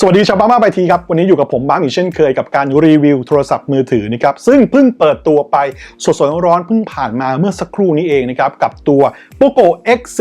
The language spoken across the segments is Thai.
สวัสดีชาวบ้านมาไปทีครับ วันนี้อยู่กับผมบ้างอีกเช่นเคยกับการรีวิวโทรศัพท์มือถือนะครับซึ่งเพิ่งเปิดตัวไปสดๆร้อนๆเพิ่งผ่านมาเมื่อสักครู่นี้เองนะครับกับตัว POCO X4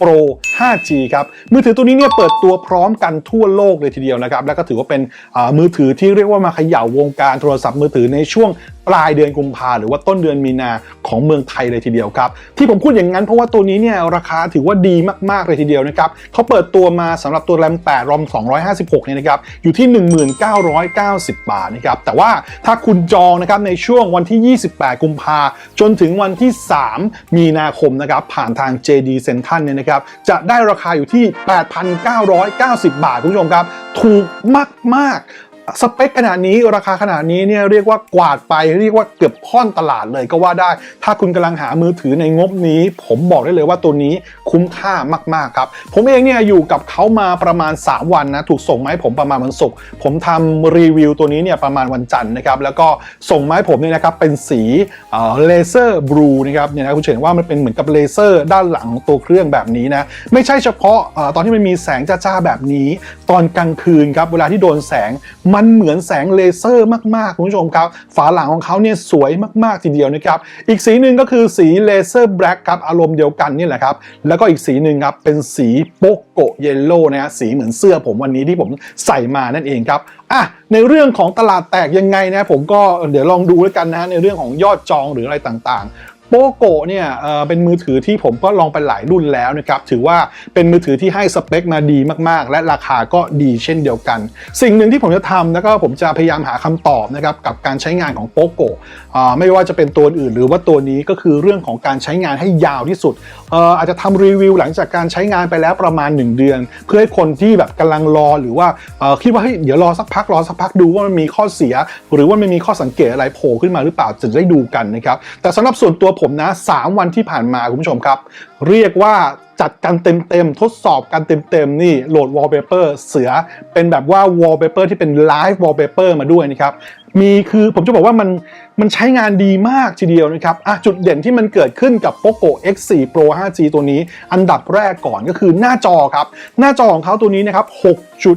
Pro 5G ครับมือถือตัวนี้เนี่ยเปิดตัวพร้อมกันทั่วโลกเลยทีเดียวนะครับ และก็ถือว่าเป็นอ่ามือถือที่เรียกว่ามาเขย่าวงการโทรศัพท์มือถือในช่วง ปลายเดือนกุมภาหรือว่าต้นเดือนมีนาของเมืองไทยเลยทีเดียวครับ ที่ผมพูดอย่างนั้นเพราะว่าตัวนี้เนี่ยราคาถือว่าดีมากๆเลยทีเดียวนะครับเขาเปิดตัวมาสำหรับตัวแรม8รอม256เนี่ยนะครับอยู่ที่ 1990 บาทนะครับแต่ว่าถ้าคุณจองนะครับในช่วงวันที่ 28 กุมภาจนถึงวันที่ 3 มีนาคมนะครับผ่านทาง JD Central เนี่ยนะครับจะได้ราคาอยู่ที่ 8,990 บาทคุณผู้ชมครับ ถูกมากๆ สเปคขนาดนี้ราคาขนาดนี้เนี่ยเรียกว่ากวาดไปเรียกว่าเกือบค่อนตลาดเลยก็ว่าได้ ถ้าคุณกำลังหามือถือในงบนี้ ผมบอกได้เลยว่าตัวนี้คุ้มค่ามากๆครับ ผมเองเนี่ยอยู่กับเขามาประมาณ 3 วันนะถูกส่งมาให้ผมประมาณวันศุกร์ผมทำรีวิวตัวนี้เนี่ยประมาณวันจันทร์นะครับแล้วก็ส่งมาให้ผมเนี่ยนะครับเป็นสีเลเซอร์บลูนะครับเนี่ยนะคุณเห็นว่ามันเป็นเหมือนกับเลเซอร์ด้านหลังของตัวเครื่องแบบนี้นะไม่ใช่เฉพาะตอนที่มันมีแสงจ้าๆแบบนี้ ตอนกลางคืนครับเวลาที่โดนแสงมันเหมือนแสงเลเซอร์มากๆคุณผู้ชมครับ ฝาหลังของเขาเนี่ยสวยมากๆทีเดียวนะครับ อีกสีหนึ่งก็คือสีเลเซอร์แบล็กครับอารมณ์เดียวกันนี่แหละครับ แล้วก็อีกสีหนึ่งครับเป็นสีโปโกเยลโล่นะฮะสีเหมือนเสื้อผมวันนี้ที่ผมใส่มานั่นเองครับอะในเรื่องของตลาดแตกยังไงนะผมก็เดี๋ยวลองดูแล้วกันนะฮะในเรื่องของยอดจองหรืออะไรต่างๆ โปโกเนี่ยเป็นมือถือที่ผมก็ลองไปหลายรุ่นแล้วนะครับถือว่าเป็นมือถือที่ให้สเปคมาดีมากๆ และราคาก็ดีเช่นเดียวกัน สิ่งหนึ่งที่ผมจะทำแล้วก็ผมจะพยายามหาคำตอบนะครับกับการใช้งานของโปโกไม่ว่าจะเป็นตัวอื่นหรือว่าตัวนี้ก็คือเรื่องของการใช้งานให้ยาวที่สุดอออาจจะทำรีวิวหลังจากการใช้งานไปแล้วประมาณ 1 เดือน เพื่อให้คนที่แบบกำลังรอหรือว่าคิดว่าเฮ้ยเดี๋ยวรอสักพักรอสักพักดูว่ามันมีข้อเสีย หรือว่ามันมีข้อสังเกตอะไรโผล่ขึ้นมาหรือเปล่าจะได้ดูกันนะครับแต่สำหรับส่วนตัวผมนะ 3 วันที่ผ่านมาคุณผู้ชมครับ เรียกว่าจัดกันเต็มๆ ทดสอบกันเต็มๆ นี่โหลด wallpaper เสือเป็นแบบว่า wallpaper ที่เป็น live wallpaper มาด้วยนะครับ มีคือผมจะบอกว่ามันมันใช้งานดีมากทีเดียวนะครับอะจุดเด่นที่มันเกิดขึ้นกับ POCO X4 Pro 5G ตัวนี้ อันดับแรกก่อนก็คือหน้าจอครับ หน้าจอของเขาตัวนี้นะครับ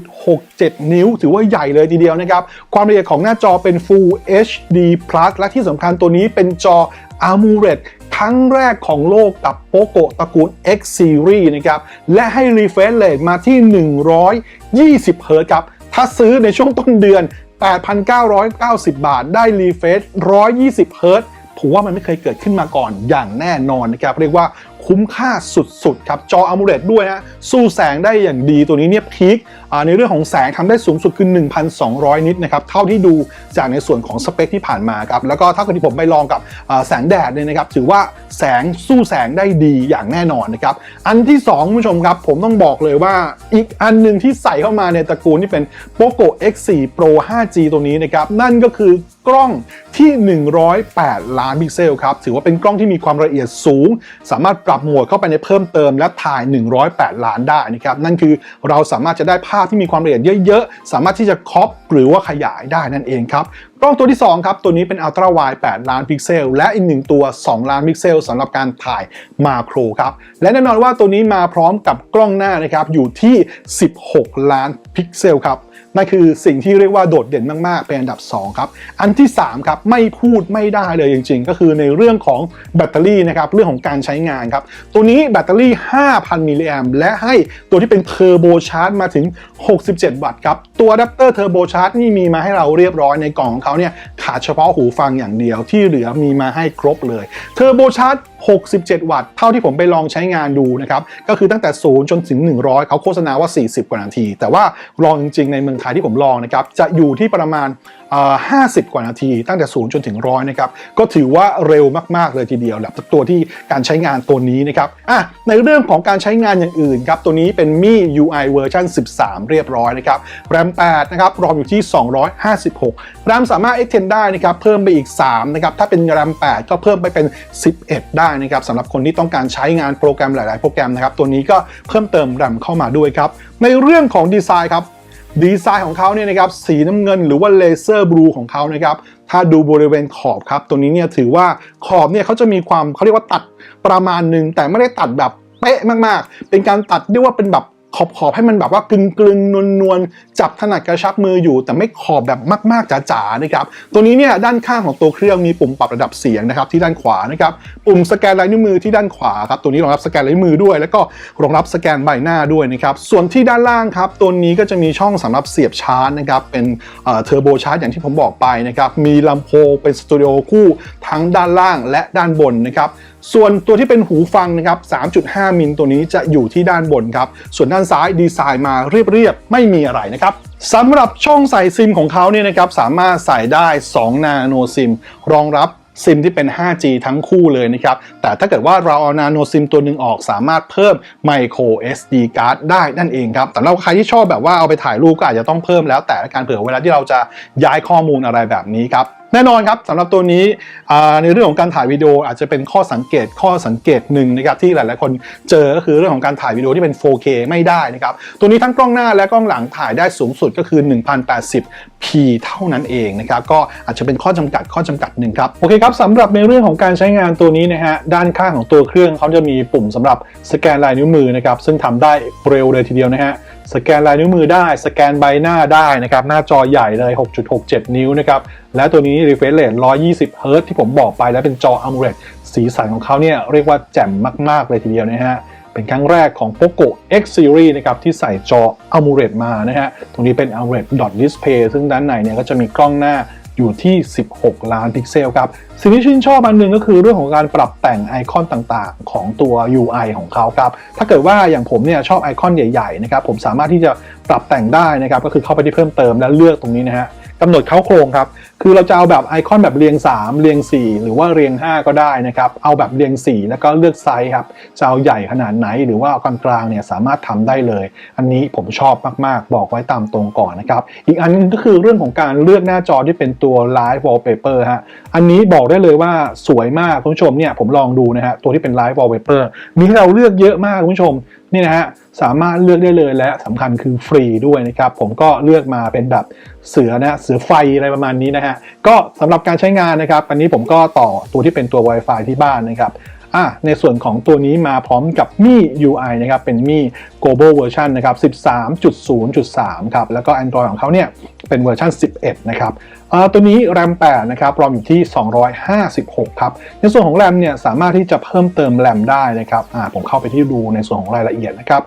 6.67 นิ้ว ถือว่าใหญ่เลยทีเดียวนะครับ ความละเอียดของหน้าจอเป็น Full HD Plus และที่สำคัญตัวนี้เป็นจอ AMOLED ครั้งแรกของโลกกับ POCO ตระกูล X Series นะครับ และให้ refresh rate มาที่ 120 Hz ครับ ถ้าซื้อในช่วงต้นเดือน 8,990 บาท ได้ refresh 120 Hz ผมว่ามันไม่เคยเกิดขึ้นมาก่อนอย่างแน่นอนนะครับ เรียกว่าคุ้มค่าสุดๆ ครับ จอ AMOLED ด้วยฮะสู้แสงได้อย่างดีตัวนี้เนี่ยพีคในเรื่องของแสงทำได้สูงสุดคือ 1,200 นิตนะครับเท่าที่ดูจากในส่วนของสเปคที่ผ่านมาครับแล้วก็ถ้าเกิดที่ผมไปลองกับแสงแดดเนี่ยนะครับถือว่าแสงสู้แสงได้ดีอย่างแน่นอนนะครับอันที่2คุณผู้ชมครับผมต้องบอกเลยว่าอีกอันหนึ่งที่ใส่เข้ามาในตระกูลที่เป็น POCO X4 Pro 5G ตัวนี้นะครับนั่นก็คือกล้องที่ 108 ล้านพิกเซลครับ ถือว่าเป็นกล้องที่มีความละเอียดสูง สามารถปรับโหมดเข้าไปในเพิ่มเติมและถ่าย 108 ล้านได้นะครับ นั่นคือเราสามารถจะได้ภาพาพที่มีความละเอียดเยอะๆ สามารถที่จะครอปหรือว่าขยายได้นั่นเองครับกล้องตัวที่ 2 ครับ ตัวนี้เป็นอัลตร้าไวด์8ล้านพิกเซล และอีกหนึ่งตัว 2 ล้านพิกเซลสำหรับการถ่ายมาโครครับ และแน่นอนว่าตัวนี้มาพร้อมกับกล้องหน้านะครับ อยู่ที่ 16 ล้านพิกเซลครับ นั่นคือสิ่งที่เรียกว่าโดดเด่นมากๆ เป็นอันดับ 2 ครับ อันที่ 3 ครับไม่พูดไม่ได้เลยจริง ๆ ก็คือในเรื่องของแบตเตอรี่นะครับเรื่องของการใช้งานครับ ตัวนี้แบตเตอรี่ 5,000 มิลลิแอมและให้ตัวที่เป็นเทอร์โบชาร์จมาถึง 67 วัตต์ครับ ตัวอะแดปเตอร์เทอร์โบชาร์จนี่มีมาให้เราเรียบร้อยในกล่องของเขาเนี่ยขาดเฉพาะหูฟังอย่างเดียวที่เหลือมีมาให้ครบเลยเทอร์โบชาร์จ67 วัตต์ เท่าที่ผมไปลองใช้งานดูนะครับ ก็คือตั้งแต่ 0 จนถึง 100 เขาโฆษณาว่า 40 กว่านาที แต่ว่าลองจริงๆ ในเมืองไทยที่ผมลองนะครับ จะอยู่ที่ประมาณ 50 กว่านาทีตั้งแต่0จนถึง100นะครับก็ถือว่าเร็วมากๆเลยทีเดียวแบบตัวที่การใช้งานตัวนี้นะครับอะในเรื่องของการใช้งานอย่างอื่นครับตัวนี้เป็นมี UI เวอร์ชัน13 เรียบร้อยนะครับ RAM 8นะครับรอมอยู่ที่ 256 RAM สามารถ extend ได้นะครับเพิ่มไปอีก3นะครับถ้าเป็น RAM 8ก็เพิ่มไปเป็น 11 ได้นะครับสำหรับคนที่ต้องการใช้งานโปรแกรมหลาย ๆ โปรแกรมนะครับตัวนี้ก็เพิ่มเติม RAM เข้ามาด้วยครับในเรื่องของดีไซน์ครับ ดีไซน์ของเขาเนี่ยนะครับสีน้ำเงินหรือว่าเลเซอร์บลูของเขานะครับถ้าดูบริเวณขอบครับ ตัวนี้เนี่ยถือว่าขอบเนี่ยเขาจะมีความเขาเรียกว่าตัดประมาณหนึ่งแต่ไม่ได้ตัดแบบเป๊ะมากๆ เป็นการตัดเรียกว่าเป็นแบบ ขอบขอบให้มันแบบว่ากลึงกลึงนวลนวลๆจับถนัดกระชับมืออยู่ แต่ไม่ขอบแบบมาก ๆจ๋าๆนะครับตัวนี้เนี่ยด้านข้างของตัวเครื่องมีปุ่มปรับระดับเสียงนะครับที่ด้านขวานะครับปุ่มสแกนลายนิ้วมือที่ด้านขวาครับตัวนี้รองรับสแกนลายนิ้วมือด้วย แล้วก็รองรับสแกนใบหน้าด้วยนะครับส่วนที่ด้านล่างครับตัวนี้ก็จะมีช่องสำหรับเสียบชาร์จนะครับเป็นเทอร์โบชาร์จอย่างที่ผมบอกไปนะครับมีลำโพงเป็นสตูดิโอคู่ทั้งด้านล่างและด้านบนนะครับ ส่วนตัวที่เป็นหูฟังนะครับ 3.5 มิลตัวนี้จะอยู่ที่ด้านบนครับ ส่วนด้านซ้ายดีไซน์มาเรียบๆ ไม่มีอะไรนะครับสำหรับช่องใส่ซิมของเขาเนี่ยนะครับสามารถใส่ได้ 2 นาโนซิม รองรับซิมที่เป็น 5G ทั้งคู่เลยนะครับ แต่ถ้าเกิดว่าเราเอานาโนซิมตัวหนึ่งออกสามารถเพิ่ม micro SD card ได้นั่นเองครับแต่เราใครที่ชอบแบบว่าเอาไปถ่ายรูปก็อาจจะต้องเพิ่มแล้วแต่การเผื่อเวลาที่เราจะย้ายข้อมูลอะไรแบบนี้ครับแน่นอนครับสำหรับตัวนี้ในเรื่องของการถ่ายวิดีโออาจจะเป็นข้อสังเกตข้อสังเกตหนึ่งนะครับที่หลาย ๆ คนเจอก็คือเรื่องของการถ่ายวิดีโอที่เป็น 4K ไม่ได้นะครับตัวนี้ทั้งกล้องหน้าและกล้องหลังถ่ายได้สูงสุดก็คือ 1080p เท่านั้นเองนะครับก็อาจจะเป็นข้อจำกัดข้อจำกัดหนึ่งครับโอเคครับสำหรับในเรื่องของการใช้งานตัวนี้นะฮะด้านข้างของตัวเครื่องเขาจะมีปุ่มสำหรับสแกนลายนิ้วมือนะครับซึ่งทำได้เร็วเลยทีเดียวนะฮะ สแกนลายนิ้วมือได้ สแกนใบหน้าได้นะครับ หน้าจอใหญ่เลย 6.67 นิ้วนะครับ และตัวนี้ refresh rate 120 Hz ที่ผมบอกไปแล้วเป็นจอ AMOLED สีสันของเขาเนี่ยเรียกว่าแจ่มมาก ๆ เลยทีเดียวนะฮะ เป็นครั้งแรกของ POCO X Series นะครับที่ใส่จอ AMOLED มานะฮะ ตรงนี้เป็น AMOLED dot display ซึ่งด้านในเนี่ยก็จะมีกล้องหน้า อยู่ที่ 16 ล้านพิกเซลครับ สิ่งที่ชื่นชอบอันหนึ่งก็คือเรื่องของการปรับแต่งไอคอนต่างๆ ของตัว UI ของเขาครับ ถ้าเกิดว่าอย่างผมเนี่ยชอบไอคอนใหญ่ๆนะครับ ผมสามารถที่จะปรับแต่งได้นะครับ ก็คือเข้าไปที่เพิ่มเติมและเลือกตรงนี้นะฮะ กำหนดเข้าโครงครับ คือเราจะเอาแบบไอคอนแบบเรียง 3 เรียง 4 หรือว่าเรียง 5 ก็ได้นะครับ เอาแบบเรียง 4 แล้วก็เลือกไซส์ครับ จะเอาใหญ่ขนาดไหนหรือว่ากลางๆเนี่ยสามารถทำได้เลย อันนี้ผมชอบมากๆ บอกไว้ตามตรงก่อนนะครับ อีกอันนึงก็คือเรื่องของการเลือกหน้าจอที่เป็นตัว Live Wallpaper ฮะ อันนี้บอกได้เลยว่าสวยมากคุณผู้ชมเนี่ยผมลองดูนะฮะตัวที่เป็น Live Wallpaper มีให้เราเลือกเยอะมากคุณผู้ชม นี่นะฮะสามารถเลือกได้เลยและสำคัญคือฟรีด้วยนะครับ ผมก็เลือกมาเป็นแบบเสือนะเสือไฟอะไรประมาณนี้นะฮะก็สำหรับการใช้งานนะครับ อันนี้ผมก็ต่อตัวที่เป็นตัว Wi-Fi ที่บ้านนะครับ อะในส่วนของตัวนี้มาพร้อมกับมี่ UI นะครับเป็นมี่ global version นะครับ 13.0.3 ครับ แล้วก็ Android ของเขาเนี่ยเป็นเวอร์ชัน11 นะครับตัวนี้ RAM 8 นะครับรอมอยู่ที่ 256 ครับ ในส่วนของ RAM เนี่ยสามารถที่จะเพิ่มเติม RAM ได้นะครับผมเข้าไปที่ดูในส่วนของรายละเอียดนะครับ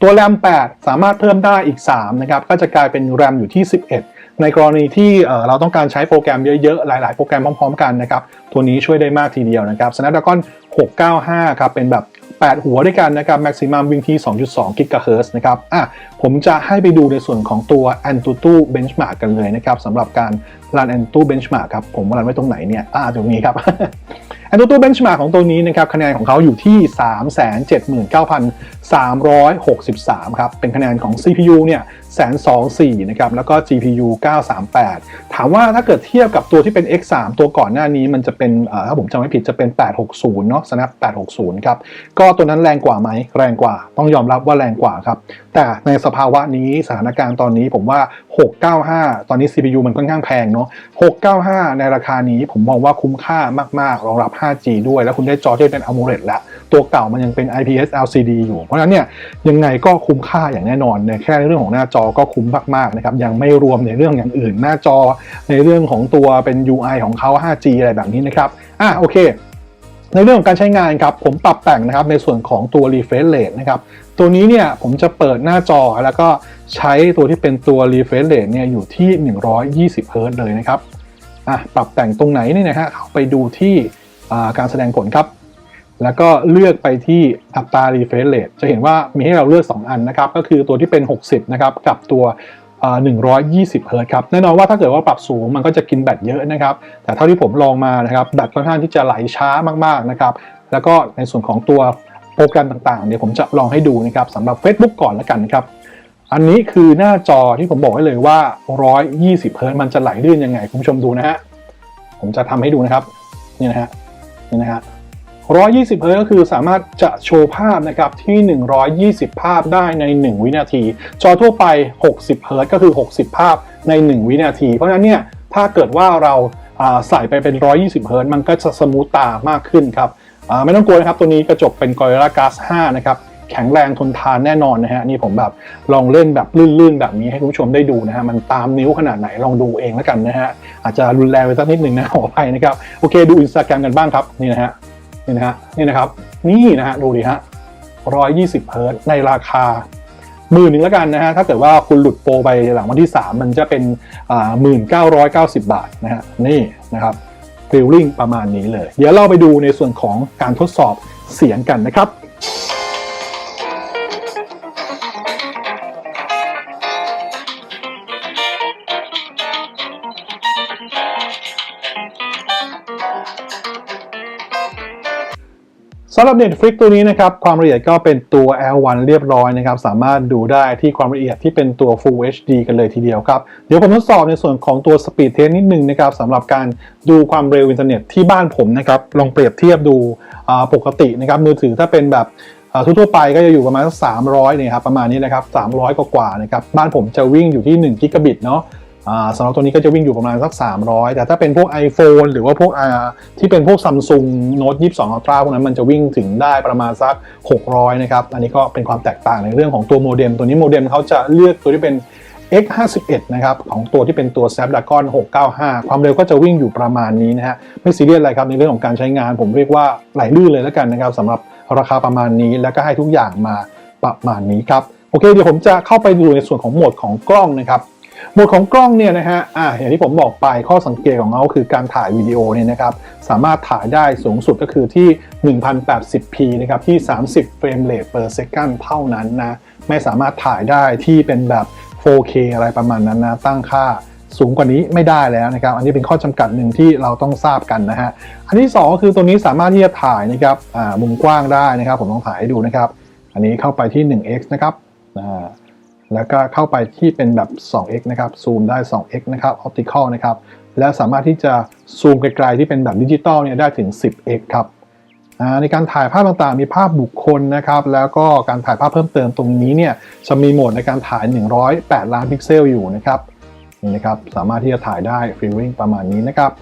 ตัว RAM 8 สามารถเพิ่มได้อีก 3 นะครับ ก็จะกลายเป็น RAM อยู่ที่ 11 ในกรณีที่เราต้องการใช้โปรแกรมเยอะๆ หลาย ๆ โปรแกรมพร้อมๆ กันนะครับ ตัวนี้ช่วยได้มากทีเดียวนะครับ Snapdragon 695 ครับ เป็นแบบ 8 หัวด้วยกันนะครับ maximum วิ่งที่2.2 GHz นะครับ อะ ผมจะให้ไปดูในส่วนของตัว Antutu Benchmark กันเลยนะครับสำหรับการรัน Antutu Benchmark ครับ ผมรันไว้ตรงไหนเนี่ยอ่าตรงนี้ครับ Antutu Benchmark ของตัวนี้นะครับคะแนนของเขาอยู่ที่ 379,363 ครับ เป็นคะแนนของ CPU เนี่ยแสนสองสี่นะครับ แล้วก็ GPU 938 ถามว่าถ้าเกิดเทียบกับตัวที่เป็น X3 ตัวก่อนหน้านี้มันจะเป็นถ้าผมจำไม่ผิดจะเป็น 860 เนาะ Snap 860 ครับ ก็ตัวนั้นแรงกว่าไหมแรงกว่าต้องยอมรับว่าแรงกว่าครับ แต่ในสภาวะนี้สถานการณ์ตอนนี้ผมว่า 695 ตอนนี้ CPU มันค่อนข้างแพงเนาะ695 ในราคานี้ผมมองว่าคุ้มค่ามากๆ รองรับ 5G ด้วย แล้วคุณได้จอที่เป็น AMOLED แล้ว ตัวเก่ามันยังเป็น IPS LCD อยู่ เพราะฉะนั้นเนี่ยยังไงก็คุ้มค่าอย่างแน่นอนในแค่เรื่องของหน้าจอก็คุ้มมากๆนะครับยังไม่รวมในเรื่องอย่างอื่นหน้าจอในเรื่องของตัวเป็น UI ของเขา 5G อะไรแบบนี้นะครับอะโอเค ในเรื่องของการใช้งานครับผมปรับแต่งนะครับในส่วนของตัว refresh rate นะครับตัวนี้เนี่ยผมจะเปิดหน้าจอแล้วก็ใช้ตัวที่เป็นตัว refresh rate เนี่ยอยู่ที่ 120 Hz เลยนะครับอะปรับแต่งตรงไหนนี่นะฮะเข้าไปดูที่การแสดงผลครับ แล้วก็เลือกไปที่อัตรา refresh rate จะเห็นว่ามีให้เราเลือก 2 อันนะครับ ก็คือตัวที่เป็น 60 นะครับ กับตัว 120 เฮิร์ตซ์ครับแน่นอนว่าถ้าเกิดว่าปรับสูงมันก็จะกินแบตเยอะนะครับแต่เท่าที่ผมลองมานะครับแบตค่อนข้างที่จะไหลช้ามากๆนะครับแล้วก็ในส่วนของตัวโปรแกรมต่างๆเดี๋ยวผมจะลองให้ดูนะครับสำหรับ Facebook ก่อนแล้วกันนะครับอันนี้คือหน้าจอที่ผมบอกไว้เลยว่า 120 เฮิร์ตซ์มันจะไหลลื่นยังไง คุณผู้ชมดูนะฮะผมจะทำให้ดูนะครับนี่นะฮะนี่นะฮะ 120เฮิร์ตก็คือสามารถจะโชว์ภาพนะครับที่ 120 ภาพได้ใน 1 วินาที จอทั่วไป 60เฮิร์ตก็คือ 60 ภาพใน 1 วินาที เพราะฉะนั้นเนี่ยถ้าเกิดว่าเราใส่ไปเป็น 120เฮิร์ตมันก็จะสมูทตามากขึ้นครับไม่ต้องกลัวนะครับตัวนี้กระจกเป็น Gorilla Glass 5 นะครับแข็งแรงทนทานแน่นอนนะฮะนี่ผมแบบลองเล่นแบบลื่นๆ แบบนี้ให้คุณผู้ชมได้ดูนะฮะมันตามนิ้วขนาดไหนลองดูเองแล้วกันนะฮะอาจจะรุนแรงไปสักนิดหนึ่งนะขออภัยนะครับ โอเคดูอินสตาแกรมกันบ้างครับนี่นะฮะ นี่นะฮะนี่นะครับ นี่นะฮะดูดิฮะ120เฮิร์ตซ์ในราคาหมื่นหนึ่งแล้วกันนะฮะถ้าเกิดว่าคุณหลุดโปรไปหลังวันที่ 3 มันจะเป็นหมื่นเก้าร้อยเก้าสิบบาทนะฮะนี่นะครับฟิลลิ่งประมาณนี้เลย เดี๋ยวเราไปดูในส่วนของการทดสอบเสียงกันนะครับ สำหรับ Netflix ตัวนี้นะครับความละเอียดก็เป็นตัว L1 เรียบร้อยนะครับสามารถดูได้ที่ความละเอียดที่เป็นตัว Full HD กันเลยทีเดียวครับ เดี๋ยวผมทดสอบในส่วนของตัว Speed Test นิดนึงนะครับสำหรับการดูความเร็วอินเทอร์เน็ตที่บ้านผมนะครับลองเปรียบเทียบดูปกตินะครับมือถือถ้าเป็นแบบทั่วไปก็จะอยู่ประมาณสัก300เนี่ยครับประมาณนี้นะครับ300 กว่าๆนะครับบ้านผมจะวิ่งอยู่ที่1กิกะบิตเนาะ สำหรับตัวนี้ก็จะวิ่งอยู่ประมาณสัก 300 แต่ถ้าเป็นพวก iPhone หรือว่าพวกอ่าที่เป็นพวก Samsung Note 22 Ultra พวกนั้นมันจะวิ่งถึงได้ประมาณสัก 600 นะครับ อันนี้ก็เป็นความแตกต่างในเรื่องของตัวโมเด็ม ตัวนี้โมเด็มเขาจะเลือกตัวที่เป็น X51 นะครับของตัวที่เป็นตัว Snapdragon 695 ความเร็วก็จะวิ่งอยู่ประมาณนี้นะฮะไม่ซีเรียสอะไรครับในเรื่องของการใช้งาน ผมเรียกว่าไหลลื่นเลยแล้วกันนะครับสำหรับราคาประมาณนี้ แล้วก็ให้ทุกอย่างมาประมาณนี้ครับโอเคเดี๋ยวผมจะเข้าไปดูในส่วนของโหมดของกล้องนะครับ หมดของกล้องเนี่ยนะฮะอ่าอย่างที่ผมบอกไปข้อสังเกตของเขาคือการถ่ายวิดีโอเนี่ยนะครับ สามารถถ่ายได้สูงสุดก็คือที่ 1080p นะครับ ที่ 30 เฟรมเรท per second เท่านั้นนะ ไม่สามารถถ่ายได้ที่เป็นแบบ 4K อะไรประมาณนั้นนะ ตั้งค่าสูงกว่านี้ไม่ได้แล้วนะครับ อันนี้เป็นข้อจำกัดหนึ่งที่เราต้องทราบกันนะฮะ อันที่สองก็คือตัวนี้สามารถที่จะถ่ายนะครับอ่ามุมกว้างได้นะครับ ผมต้องถ่ายให้ดูนะครับ อันนี้เข้าไปที่ 1x นะครับ อ่า แล้วก็เข้าไปที่เป็นแบบ 2x นะครับ ซูมได้ 2x นะครับ optical นะครับ และสามารถที่จะซูมไกลๆที่เป็นแบบดิจิตอลเนี่ยได้ถึง 10x ครับในการถ่ายภาพต่างๆ มีภาพบุคคลนะครับ แล้วก็การถ่ายภาพเพิ่มเติมตรงนี้เนี่ยจะมีโหมดในการถ่าย 108 ล้านพิกเซลอยู่นะครับนี่นะครับ สามารถที่จะถ่ายได้ฟิลลิ่งประมาณนี้นะครับ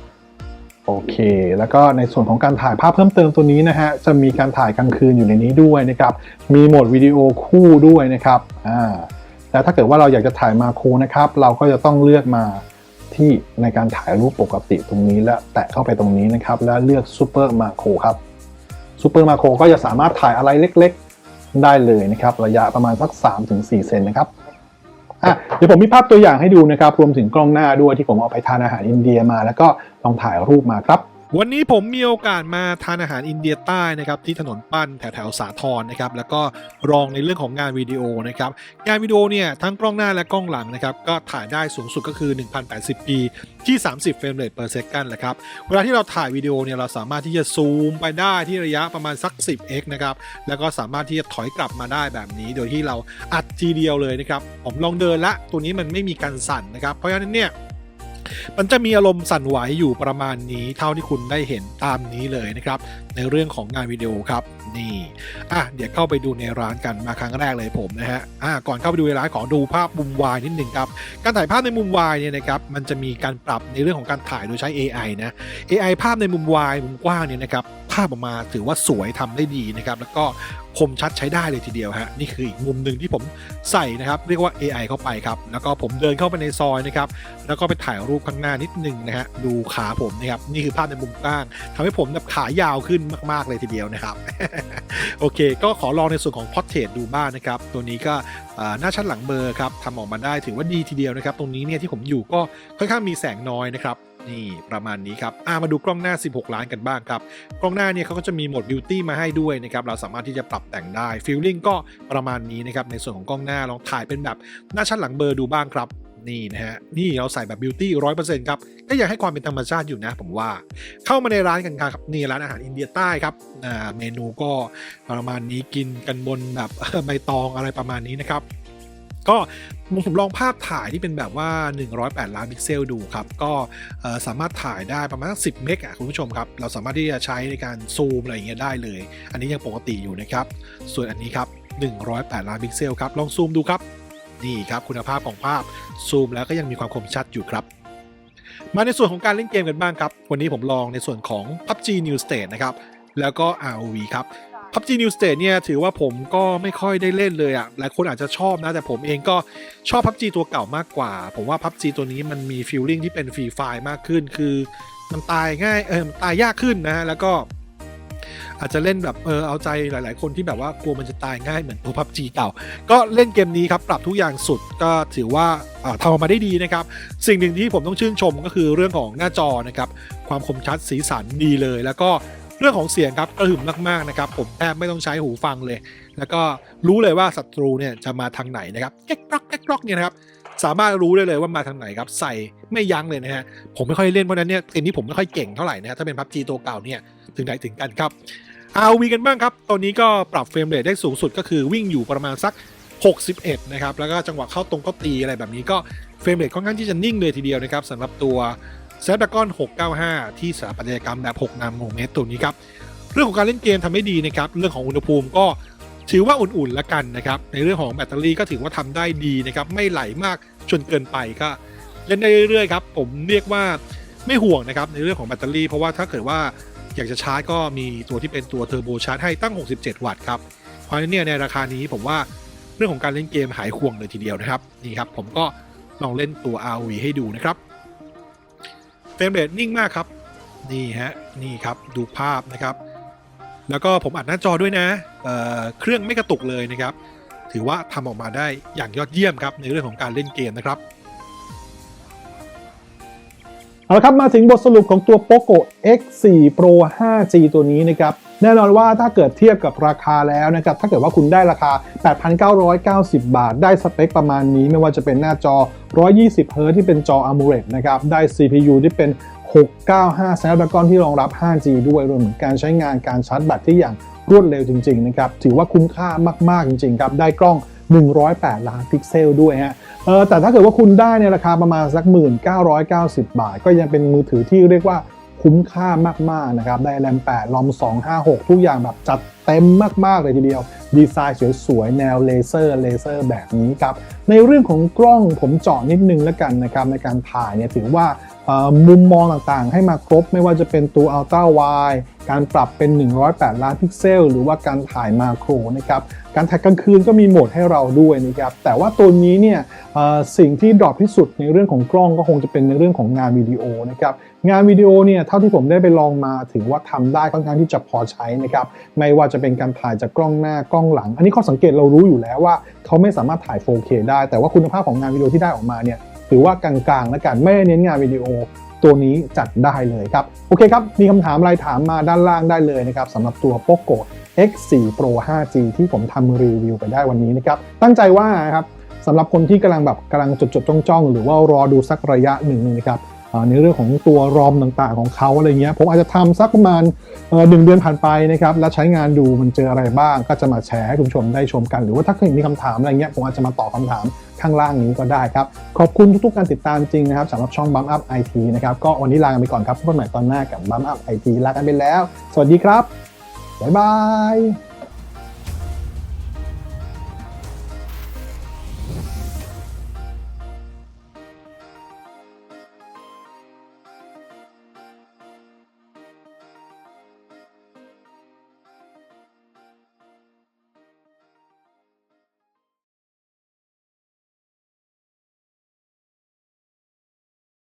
โอเค แล้วก็ในส่วนของการถ่ายภาพเพิ่มเติมตัวนี้นะฮะ จะมีการถ่ายกลางคืนอยู่ในนี้ด้วยนะครับ มีโหมดวิดีโอคู่ด้วยนะครับ อ่า แต่ถ้าเกิดว่าเราอยากจะถ่ายมาโครนะครับ เราก็จะต้องเลือกมาที่ในการถ่ายรูปปกติตรงนี้ และแตะเข้าไปตรงนี้นะครับ แล้วเลือกซูเปอร์มาโครครับซูเปอร์มาโครก็จะสามารถถ่ายอะไรเล็กๆ ได้เลยนะครับ ระยะประมาณสัก 3-4 เซนนะครับอะเดี๋ยวผมมีภาพตัวอย่างให้ดูนะครับ รวมถึงกล้องหน้าด้วยที่ผมเอาไปทานอาหารอินเดียมา แล้วก็ลองถ่ายรูปมาครับ วันนี้ผมมีโอกาสมาทานอาหารอินเดียใต้นะครับที่ถนนปั้นแถวแถวสาทรนะครับแล้วก็รองในเรื่องของงานวิดีโอนะครับงานวิดีโอเนี่ยทั้งกล้องหน้าและกล้องหลังนะครับก็ถ่ายได้สูงสุดก็คือ 1080p ที่ 30 เฟรมเรท per second แหละครับเวลาที่เราถ่ายวิดีโอเนี่ยเราสามารถที่จะซูมไปได้ที่ระยะประมาณสัก 10x นะครับแล้วก็สามารถที่จะถอยกลับมาได้แบบนี้ โดยที่เราอัดทีเดียวเลยนะครับผมลองเดินละตัวนี้มันไม่มีการสั่นนะครับเพราะฉะนั้นเนี่ย มันจะมีอารมณ์สั่นไหวอยู่ประมาณนี้เท่าที่คุณได้เห็นตามนี้เลยนะครับ ในเรื่องของงานวิดีโอครับนี่อะเดี๋ยวเข้าไปดูในร้านกันมาครั้งแรกเลยผมนะฮะอะก่อนเข้าไปดูในร้านขอดูภาพมุมวายนิดหนึ่งครับการถ่ายภาพในมุมวายเนี่ยนะครับมันจะมีการปรับในเรื่องของการถ่ายโดยใช้ AI นะ AI ภาพในมุมวายมุมกว้างเนี่ยนะครับ ภาพออกมาถือว่าสวยทำได้ดีนะครับ แล้วก็คมชัดใช้ได้เลยทีเดียวฮะนี่คืออีกมุมหนึ่งที่ผมใส่นะครับ เรียกว่า AI เข้าไปครับ แล้วก็ผมเดินเข้าไปในซอยนะครับ แล้วก็ไปถ่ายรูปข้างหน้านิดนึงนะฮะดูขาผมนะครับ นี่คือภาพในมุมกว้างทำให้ผมแบบขายาวขึ้นมากๆเลยทีเดียวนะครับ โอเค ก็ขอลองในส่วนของพอ r t เทรดูบ้างนะครับ ตัวนี้ก็หน้าชั้นหลังเบอร์ครับทำออกมาได้ถือว่าดีทีเดียวนะครับ ตรงนี้เนี่ยที่ผมอยู่ก็ค่อนข้างมีแสงน้อยนะครับ นี่ประมาณนี้ครับอ่ามาดูกล้องหน้า 16 ล้านกันบ้างครับ กล้องหน้าเนี่ยเขาก็จะมีโหมดบิวตี้มาให้ด้วยนะครับเราสามารถที่จะปรับแต่งได้ฟิลลิ่งก็ประมาณนี้นะครับในส่วนของกล้องหน้าลองถ่ายเป็นแบบหน้าชั้นหลังเบอร์ดูบ้างครับนี่นะฮะนี่เราใส่แบบบิวตี้ร้อยเปอร์เซ็นต์ครับก็ยังให้ความเป็นธรรมชาติอยู่นะผมว่า เข้ามาในร้านกันครับนี่ร้านอาหารอินเดียใต้ครับอ่าเมนูก็ประมาณนี้กินกันบนแบบใบตองอะไรประมาณนี้นะครับ ก็ผมลองภาพถ่ายที่เป็นแบบว่า 108 ล้านพิกเซลดูครับ ก็สามารถถ่ายได้ประมาณสัก10 เมกอะคุณผู้ชมครับ เราสามารถที่จะใช้ในการซูมอะไรอย่างเงี้ยได้เลย อันนี้ยังปกติอยู่นะครับ ส่วนอันนี้ครับ 108 ล้านพิกเซลครับ ลองซูมดูครับ นี่ครับคุณภาพของภาพซูมแล้วก็ยังมีความคมชัดอยู่ครับมาในส่วนของการเล่นเกมกันบ้างครับ วันนี้ผมลองในส่วนของ PUBG New State นะครับ แล้วก็ ROV ครับ PUBG New State เนี่ยถือว่าผมก็ไม่ค่อยได้เล่นเลยอะ่ะหลายคนอาจจะชอบนะ แต่ผมเองก็ชอบ PUBG ตัวเก่ามากกว่า ผมว่า PUBG ตัวนี้มันมีฟีลลิ่งที่เป็นฟรีไฟล์มากขึ้น คือมันตายง่ายเออตายยากขึ้นนะฮะแล้วก็อาจจะเล่นแบบเออเอาใจหลาย ๆ คนที่แบบว่ากลัวมันจะตายง่ายเหมือนตัว PUBG เก่า ก็เล่นเกมนี้ครับปรับทุกอย่างสุดก็ถือว่าทำออกมาได้ดีนะครับ สิ่งหนึ่งที่ผมต้องชื่นชมก็คือเรื่องของหน้าจอนะครับ ความคมชัดสีสันดีเลย แล้วก็ เรื่องของเสียงครับกระหึ่มมากๆนะครับผมแทบไม่ต้องใช้หูฟังเลย แล้วก็รู้เลยว่าศัตรูเนี่ยจะมาทางไหนนะครับแก๊กกรอกแก๊กกรอกเนี่ยนะครับสามารถรู้ได้เลยว่ามาทางไหนครับใส่ไม่ยั้งเลยนะฮะผมไม่ค่อยเล่นเพราะนั้นเนี่ยเกมนี้ผมไม่ค่อยเก่งเท่าไหร่นะฮะถ้าเป็นพับจีตัวเก่าเนี่ยถึงไหนถึงกันครับ RV กันบ้างครับตัวนี้ก็ปรับเฟรมเรทได้สูงสุดก็คือวิ่งอยู่ประมาณสัก 61 นะครับ แล้วก็จังหวะเข้าตรงเข้าตีอะไรแบบนี้ก็เฟรมเรทค่อนข้างที่จะนิ่งเลยทีเดียวนะครับสำหรับตัว Snapdragon 695 ที่สถาปัตยกรรมแบบ 6 นาโนเมตรตัวนี้ครับ เรื่องของการเล่นเกมทำได้ดีนะครับ เรื่องของอุณหภูมิก็ถือว่าอุ่นๆแล้วกันนะครับ ในเรื่องของแบตเตอรี่ก็ถือว่าทำได้ดีนะครับ ไม่ไหลมากจนเกินไปก็เล่นได้เรื่อยๆครับ ผมเรียกว่าไม่ห่วงนะครับในเรื่องของแบตเตอรี่ เพราะว่าถ้าเกิดว่าอยากจะชาร์จก็มีตัวที่เป็นตัวเทอร์โบชาร์จให้ตั้ง 67 วัตต์ครับ เพราะฉะนั้นเนี่ยในราคานี้ผมว่าเรื่องของการเล่นเกมหายห่วงเลยทีเดียวนะครับนี่ครับผมก็ลองเล่นตัว ROV ให้ดูนะครับ เฟรมเรทนิ่งมากครับ นี่ฮะ นี่ครับ ดูภาพนะครับ แล้วก็ผมอัดหน้าจอด้วยนะเเครื่องไม่กระตุกเลยนะครับ ถือว่าทำออกมาได้อย่างยอดเยี่ยมครับในเรื่องของการเล่นเกมนะครับเอาละครับมาถึงบทสรุปของตัว POCO X4 Pro 5G ตัวนี้นะครับ แน่นอนว่าถ้าเกิดเทียบกับราคาแล้วนะครับ ถ้าเกิดว่าคุณได้ราคา 8,990 บาท ได้สเปคประมาณนี้ไม่ว่าจะเป็นหน้าจอ 120 Hz ที่เป็นจอ AMOLED นะครับ ได้ CPU ที่เป็น 695 Snapdragon ที่รองรับ 5G ด้วยรวมถึงการใช้งานการชาร์จแบตที่อย่างรวดเร็วจริงๆนะครับ ถือว่าคุ้มค่ามากๆจริงๆครับ ได้กล้อง 108 ล้านพิกเซลด้วยฮะเออแต่ถ้าเกิดว่าคุณได้ในราคาประมาณสัก 1990 บาท ก็ยังเป็นมือถือที่เรียกว่า คุ้มค่ามากๆนะครับได้แรม 8 ลอม 256 ทุกอย่างแบบจัดเต็มมากๆเลยทีเดียว ดีไซน์สวยๆ แนวเลเซอร์เลเซอร์แบบนี้ครับ ในเรื่องของกล้องผมเจาะนิดนึงแล้วกันนะครับ ในการถ่ายเนี่ยถือว่ามุมมองต่างๆ ให้มาครบไม่ว่าจะเป็นตัว Ultra Wide การปรับเป็น 108 ล้านพิกเซล หรือว่าการถ่ายมาโครนะครับ การถ่ายกลางคืนก็มีโหมดให้เราด้วยนะครับ แต่ว่าตัวนี้เนี่ยสิ่งที่ดรอปที่สุดในเรื่องของกล้องก็คงจะเป็นในเรื่องของงานวิดีโอนะครับ งานวิดีโอเนี่ยเท่าที่ผมได้ไปลองมาถือว่าทำได้ค่อนข้างที่จะพอใช้นะครับไม่ว่าจะเป็นการถ่ายจากกล้องหน้ากล้องหลัง อันนี้ข้อสังเกตเรารู้อยู่แล้วว่า เขาไม่สามารถถ่าย 4K ได้ แต่ว่าคุณภาพของงานวิดีโอที่ได้ออกมาเนี่ยถือว่ากลางๆแล้วกันไม่ได้เน้นงานวิดีโอตัวนี้จัดได้เลยครับ โอเคครับ มีคำถามอะไรถามมาด้านล่างได้เลยนะครับสำหรับตัว POCO X4 Pro 5G ที่ผมทำรีวิวไปได้วันนี้นะครับ ตั้งใจว่าครับสำหรับคนที่กำลังแบบกำลังจดจดจ้องจ้องๆ หรือว่ารอดูสักระยะหนึ่งนะครับ ในเรื่องของตัวรอมต่างๆของเขาอะไรเงี้ยผมอาจจะทำสักประมาณหนึ่งเดือนผ่านไปนะครับแล้วใช้งานดูมันเจออะไรบ้าง ก็จะมาแชร์ให้คุณผู้ชมได้ชมกัน หรือว่าถ้าเกิดมีคำถามอะไรเงี้ยผมอาจจะมาตอบคำถามข้างล่างนี้ก็ได้ครับ ขอบคุณทุกๆการติดตามจริงนะครับสำหรับช่อง Bump Up IT นะครับก็วันนี้ลากันไปก่อนครับพบกันใหม่ตอนหน้ากับ Bump Up IT ลากันไปแล้ว สวัสดีครับบ๊ายบาย